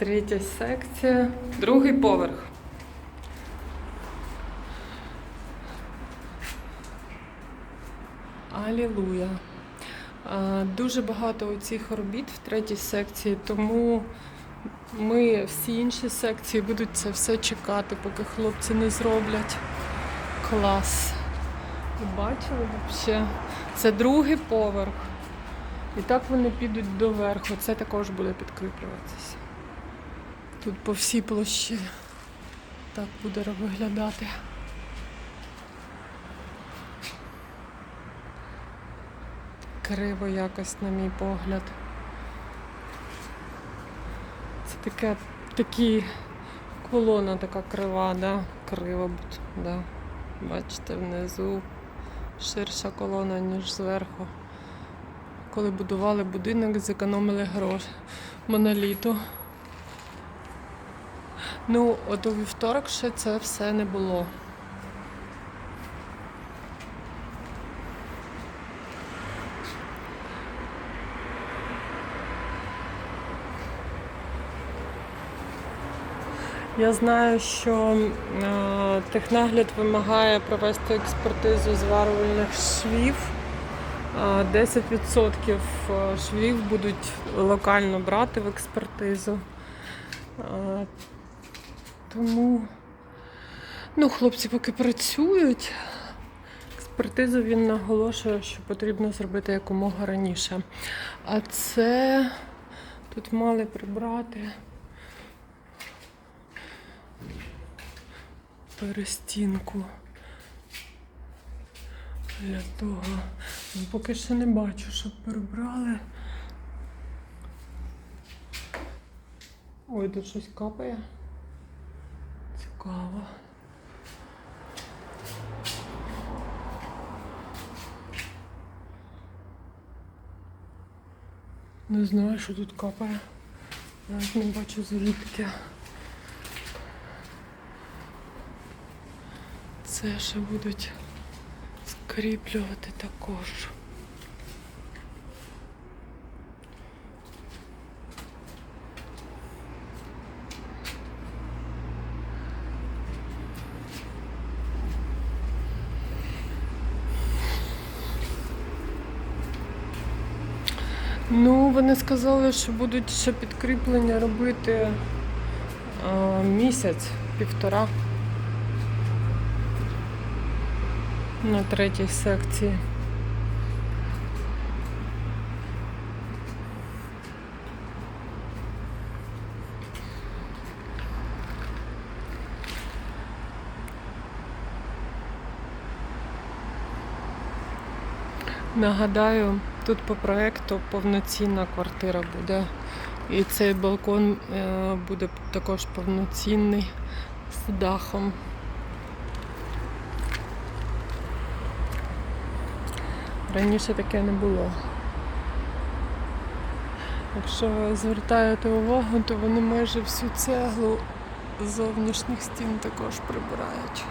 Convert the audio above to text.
Третя секція, другий поверх. Алілуя. Дуже багато оцих робіт в третій секції, тому ми всі інші секції будуть це все чекати, поки хлопці не зроблять. Клас. Ви бачили взагалі? Це другий поверх. І так вони підуть до верху. Це також буде підкріплюватися. Тут по всій площі так буде виглядати. Криво якось, на мій погляд. Це таке, такі колона така крива, да? Крива, да. Бачите, внизу ширша колона, ніж зверху. Коли будували будинок, зекономили гроші моноліту. Ну, от у вівторок ще це все не було. Я знаю, що е, технагляд вимагає провести експертизу зварювальних швів. Е, 10% швів будуть локально брати в експертизу. Тому ну, хлопці поки працюють. Експертизу він наголошує, що потрібно зробити якомога раніше. А це тут мали прибрати. перестінку. Для того. Ну, Поки ще не бачу, щоб перебрали. Ой, тут щось капає. Цікаво. Не знаю, що тут капає. Навіть не бачу звідки. Це ще будуть скріплювати також. Ну, вони сказали, що будуть ще підкріплення робити а, місяць, півтора. на третій секції. Нагадаю, тут по проекту повноцінна квартира буде. І цей балкон е, буде також повноцінний з дахом. Раніше таке не було. Якщо звертаєте увагу, то вони майже всю цеглу з зовнішніх стін також прибирають.